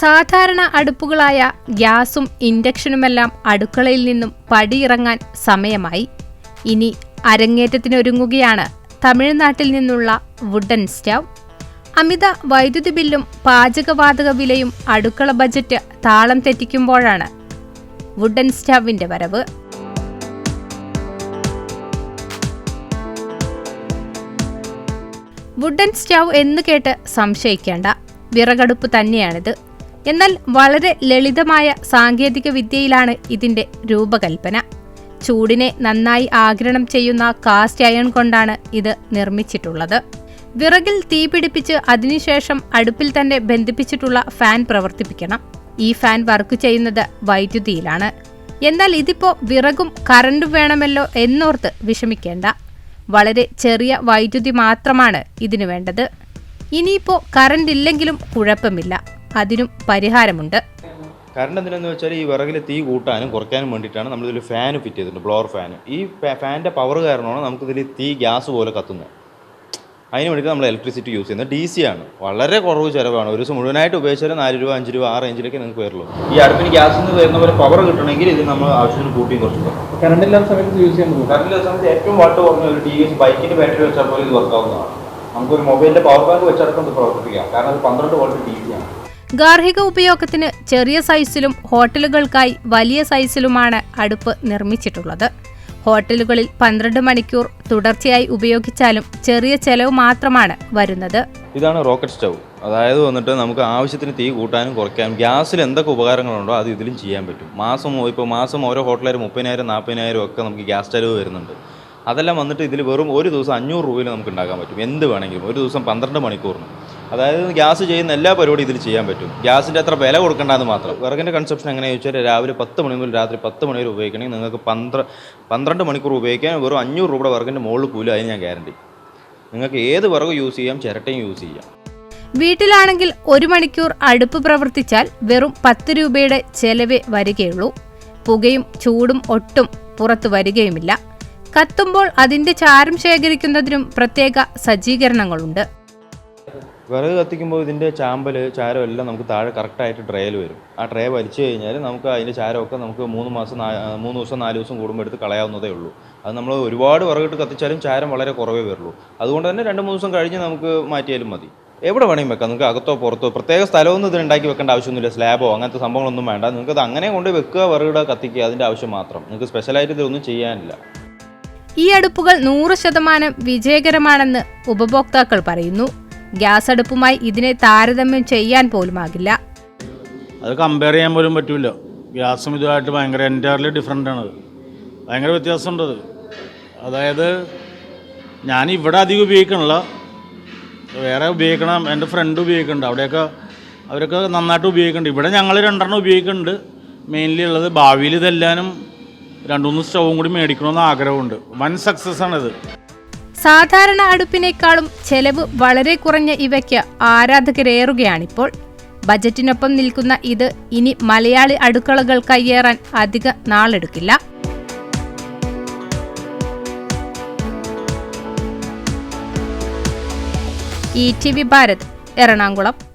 സാധാരണ അടുപ്പുകളായ ഗ്യാസും ഇൻഡക്ഷനുമെല്ലാം അടുക്കളയിൽ നിന്നും പടിയിറങ്ങാൻ സമയമായി. ഇനി അരങ്ങേറ്റത്തിനൊരുങ്ങുകയാണ് തമിഴ്നാട്ടിൽ നിന്നുള്ള വുഡൻ സ്റ്റവ് അമിത വൈദ്യുതി ബില്ലും പാചകവാതക വിലയും അടുക്കള ബജറ്റ് താളം തെറ്റിക്കുമ്പോഴാണ് വുഡൻ സ്റ്റവിന്റെ വരവ്. വുഡൻ സ്റ്റവ് എന്ന് കേട്ട് സംശയിക്കേണ്ട വിറകടുപ്പ് തന്നെയാണിത്. എന്നാൽ വളരെ ലളിതമായ സാങ്കേതിക വിദ്യയിലാണ് ഇതിന്റെ രൂപകൽപ്പന. ചൂടിനെ നന്നായി ആഗിരണം ചെയ്യുന്ന കാസ്റ്റ് അയൺ കൊണ്ടാണ് ഇത് നിർമ്മിച്ചിട്ടുള്ളത്. വിറകിൽ തീ പിടിപ്പിച്ച് അതിനുശേഷം അടുപ്പിൽ തന്നെ ബന്ധിപ്പിച്ചിട്ടുള്ള ഫാൻ പ്രവർത്തിപ്പിക്കണം. ഈ ഫാൻ വർക്ക് ചെയ്യുന്നത് വൈദ്യുതിയിലാണ്. എന്നാൽ ഇതിപ്പോ വിറകും കറണ്ടും വേണമല്ലോ എന്നോർത്ത് വിഷമിക്കേണ്ട. വളരെ ചെറിയ വൈദ്യുതി മാത്രമാണ് ഇതിനു വേണ്ടത്. ഇനിയിപ്പോ കറണ്ട് ഇല്ലെങ്കിലും കുഴപ്പമില്ല. അതിനും പരിഹാരമുണ്ട്. കറണ്ട് എന്തിനാന്ന് വെച്ചാൽ ഈ വിറകിൽ തീ കൂട്ടാനും കുറയ്ക്കാനും വേണ്ടിയിട്ടാണ് നമ്മളിതിൽ ഫാൻ ഫിറ്റ് ചെയ്തിട്ടുണ്ട് ബ്ലോർ ഫാൻ ഈ ഫാനിന്റെ പവർ കാരണമാണ് നമുക്കിതിൽ തീ ഗ്യാസ് പോലെ കത്തുന്നത് അതിന് വേണ്ടിയിട്ട് നമ്മൾ ഇലക്ട്രിസിറ്റി യൂസ് ചെയ്യുന്നത് ഡി സി ആണ്. വളരെ കുറവ് ചിലവാണ്. ഒരു ദിവസം മുഴുവനായിട്ട് ഉപയോഗിച്ചാൽ നാല് രൂപ അഞ്ച് രൂപ ആ റേഞ്ചിലേക്ക് നിങ്ങൾക്ക് വരുള്ളൂ ഈ അടുപ്പിന് ഗ്യാസ് നിന്ന് വരുന്ന പോലെ പവർ കിട്ടണമെങ്കിൽ ഇത് നമ്മൾ ആവശ്യത്തിന് കൂട്ടി കുറച്ച് കറണ്ട് ഇല്ലാത്ത സമയത്ത് യൂസ് ചെയ്യാൻ കറണ്ട് ഇല്ലാത്ത സമയത്ത് ഏറ്റവും വാട്ട് കുറഞ്ഞ ഒരു ടി വി എസ് ബൈക്കിന്റെ ബാറ്ററി വെച്ചാൽ പോലും ഇത് വർക്കാവുന്നതാണ് നമുക്കൊരു മൊബൈലിന്റെ പവർ ബാങ്ക് വെച്ചടക്കം ഇത് പ്രവർത്തിപ്പിക്കാം. കാരണം അത് പന്ത്രണ്ട് വോൾട്ട് ടി വി ആണ്. ഗാർഹിക ഉപയോഗത്തിന് ചെറിയ സൈസിലും ഹോട്ടലുകൾക്കായി വലിയ സൈസിലുമാണ് അടുപ്പ് നിർമ്മിച്ചിട്ടുള്ളത്. ഹോട്ടലുകളിൽ പന്ത്രണ്ട് മണിക്കൂർ തുടർച്ചയായി ഉപയോഗിച്ചാലും ചെറിയ ചെലവ് മാത്രമാണ് വരുന്നത്. ഇതാണ് റോക്കറ്റ് സ്റ്റവ് അതായത് വന്നിട്ട് നമുക്ക് ആവശ്യത്തിന് തീ കൂട്ടാനും കുറയ്ക്കാനും ഗ്യാസിൽ എന്തൊക്കെ ഉപകാരങ്ങളുണ്ടോ അത് ഇതിലും ചെയ്യാൻ പറ്റും. മാസം ഇപ്പോൾ മാസം ഓരോ ഹോട്ടലിൽ മുപ്പതിനായിരം നാൽപ്പതിനായിരം ഒക്കെ നമുക്ക് ഗ്യാസ് ചെലവ് വരുന്നുണ്ട്. അതെല്ലാം വന്നിട്ട് ഇതിൽ വെറും ഒരു ദിവസം അഞ്ഞൂറ് രൂപയിൽ നമുക്ക് ഉണ്ടാക്കാൻ പറ്റും. എന്ത് വേണമെങ്കിലും. ഒരു ദിവസം പന്ത്രണ്ട് മണിക്കൂറിന്. അതായത് ഗ്യാസ് ചെയ്യുന്ന എല്ലാ പരിപാടിയും ഇതിൽ ചെയ്യാൻ പറ്റും. ഗ്യാസിന്റെ അത്ര വില കൊടുക്കേണ്ടതെന്ന് മാത്രം. വിറകിന്റെ കൺസെപ്ഷൻ എങ്ങനെയാണെന്ന് ചോദിച്ചാൽ രാവിലെ പത്ത് മണി മുതൽ രാത്രി പത്ത് മണി വരെ ഉപയോഗിക്കണമെങ്കിൽ നിങ്ങൾക്ക് പന്ത്ര പന്ത്രണ്ട് മണിക്കൂർ ഉപയോഗിക്കാൻ വെറും അഞ്ഞൂറ് രൂപയുടെ വിറകിന്റെ മുകളിൽ പോലും അതിന് ഞാൻ ഗ്യാരണ്ടി നിങ്ങൾക്ക് ഏത് വിറക് യൂസ് ചെയ്യാം ചിരട്ടയും യൂസ് ചെയ്യാം. വീട്ടിലാണെങ്കിൽ ഒരു മണിക്കൂർ അടുപ്പ് പ്രവർത്തിച്ചാൽ വെറും പത്ത് രൂപയുടെ ചെലവേ വരികയുള്ളൂ. പുകയും ചൂടും ഒട്ടും പുറത്തു വരികയുമില്ല. കത്തുമ്പോൾ അതിന്റെ ചാരം ശേഖരിക്കുന്നതിനും പ്രത്യേക സജ്ജീകരണങ്ങളുണ്ട്. വിറക് കത്തിക്കുമ്പോൾ ഇതിന്റെ ചാമ്പൽ ചാരം എല്ലാം നമുക്ക് താഴെ കറക്റ്റായിട്ട് ട്രേയിൽ വരും. ആ ട്രേ വലിച്ചു കഴിഞ്ഞാൽ നമുക്ക് അതിന്റെ ചാരമൊക്കെ നമുക്ക് മൂന്ന് മാസം മൂന്ന് ദിവസം നാല് ദിവസം കൂടുമ്പോൾ എടുത്ത് കളയാവുന്നതേ ഉള്ളൂ. അത് നമ്മൾ ഒരുപാട് വിറകിട്ട് കത്തിച്ചാലും ചാരം വളരെ കുറവേ വരുള്ളൂ. അതുകൊണ്ട് തന്നെ രണ്ട് മൂന്ന് ദിവസം കഴിഞ്ഞ് നമുക്ക് മാറ്റിയാലും മതി. എവിടെ വേണമെങ്കിൽ വെക്കാം. നിങ്ങൾക്ക് അകത്തോ പുറത്തോ പ്രത്യേക സ്ഥലമൊന്നും ഇതിന് ഉണ്ടാക്കി വെക്കേണ്ട ആവശ്യമൊന്നുമില്ല. സ്ലാബോ അങ്ങനത്തെ സംഭവങ്ങളൊന്നും വേണ്ട. നിങ്ങൾക്ക് അത് അങ്ങനെ കൊണ്ട് വെക്കുക വിറകിടുക കത്തിക്കുക അതിന്റെ ആവശ്യം മാത്രം. നിങ്ങൾക്ക് സ്പെഷ്യലായിട്ട് ഇതൊന്നും ചെയ്യാനില്ല. ഈ അടുപ്പുകൾ നൂറ് ശതമാനം വിജയകരമാണെന്ന് ഉപഭോക്താക്കൾ പറയുന്നു. ഗ്യാസ് അടുപ്പുമായി ഇതിനെ താരതമ്യം ചെയ്യാൻ പോലുമാകില്ല. അത് കമ്പയർ ചെയ്യാൻ പോലും പറ്റില്ല ഗ്യാസും ഇതുമായിട്ട് ഭയങ്കര എന്റയർലി ഡിഫറെന്റ് ആണ് ഭയങ്കര വ്യത്യാസമുണ്ട് അത്. അതായത് ഞാൻ ഇവിടെ അധികം ഉപയോഗിക്കണില്ല. വേറെ ഉപയോഗിക്കണം എന്റെ ഫ്രണ്ട് ഉപയോഗിക്കുന്നുണ്ട് അവിടെയൊക്കെ അവരൊക്കെ നന്നായിട്ട് ഉപയോഗിക്കുന്നുണ്ട് ഇവിടെ ഞങ്ങൾ രണ്ടെണ്ണം ഉപയോഗിക്കുന്നുണ്ട് മെയിൻലി ഉള്ളത് ഭാവിയിൽ ഇതെല്ലാനും രണ്ടു മൂന്ന് സ്റ്റൗവും കൂടി മേടിക്കണമെന്ന് ആഗ്രഹമുണ്ട്. വൻ സക്സസ് ആണിത്. സാധാരണ അടുപ്പിനേക്കാളും ചെലവ് വളരെ കുറഞ്ഞ ഇവയ്ക്ക് ആരാധകരേറുകയാണിപ്പോൾ. ബജറ്റിനൊപ്പം നിൽക്കുന്ന ഇത് ഇനി മലയാളി അടുക്കളകൾ കയ്യേറാൻ അധിക നാളെടുക്കില്ല. E T V Bharat Ernakulam.